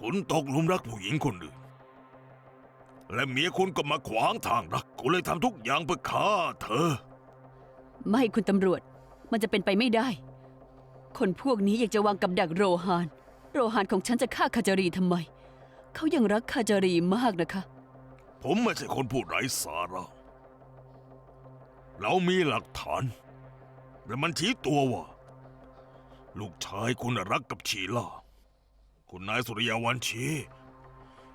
คุณตกหลุมรักผู้หญิงคนอื่นและเมียคุณก็มาขวางทางรักคุณเลยทำทุกอย่างเพื่อฆ่าเธอ ไม่คุณตำรวจ มันจะเป็นไปไม่ได้ คนพวกนี้อยากจะวางกับดักโรฮาน โรฮานของฉันจะฆ่าคาจารีทำไม เขายังรักคาจารีมากนะคะ ผมไม่ใช่คนพูดไร้สาระเรามีหลักฐาน และมันชี้ตัวว่า ลูกชายคุณน่ะรักกับชีล่า คุณนายสุริยาวันชี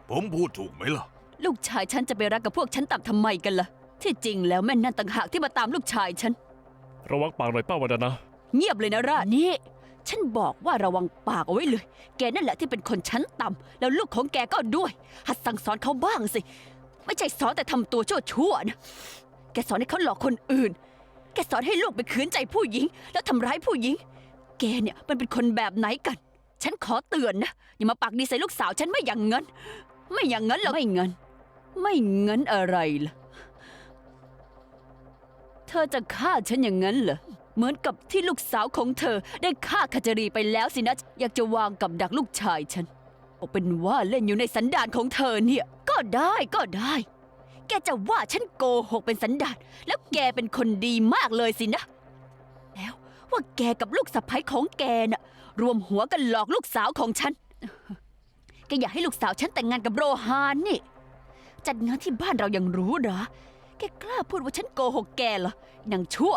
ผมพูดถูกไหมล่ะ ลูกชายฉันจะไปรักกับพวกฉันต่ำทำไมกันล่ะ ที่จริงแล้วแม่นั่นต่างหากที่มาตามลูกชายฉัน ระวังปากหน่อยป้าวันนะ เงียบเลยนะราชนี่ ฉันบอกว่าระวังปากเอาไว้เลย แกนั่นแหละที่เป็นคนชั้นต่ำแล้วลูกของแกก็ด้วย หัดสั่งสอนเขาบ้างสิ ไม่ใช่สอนแต่ทำตัวชั่วๆนะ แกสอนให้เขาหลอกคนอื่น แกสอนให้ลูกไปขืนใจผู้หญิง แล้วทำร้ายผู้หญิง แกเนี่ยมันเป็นคนแบบไหนกัน ฉันขอเตือนนะอย่ามาปากดีใส่ลูกสาวฉันไม่อย่างงั้นไม่อย่างงั้นหรอกไม่งั้นไม่งั้นอะไรล่ะเธอจะฆ่าฉันอย่างนั้นเหรอเหมือนกับที่ลูกสาวของเธอได้ฆ่าคาจารีไปแล้วสินะอยากจะวางกับดักลูกชายฉันเอาเป็นว่าเล่นอยู่ในสันดานของเธอเนี่ย ก็ได้ก็ได้ แกจะว่าฉันโกหกเป็นสันดานแล้วแกเป็นคนดีมากเลยสินะแล้ว ว่าแกกับลูกสะใภ้ของแกน่ะ รวมหัวกันหลอกลูกสาวของฉัน แกอยากให้ลูกสาวฉันแต่งงานกับโรฮานนี่ จัดงานที่บ้านเรายังรู้เหรอ แกกล้าพูดว่าฉันโกหกแกเหรอนางชั่ว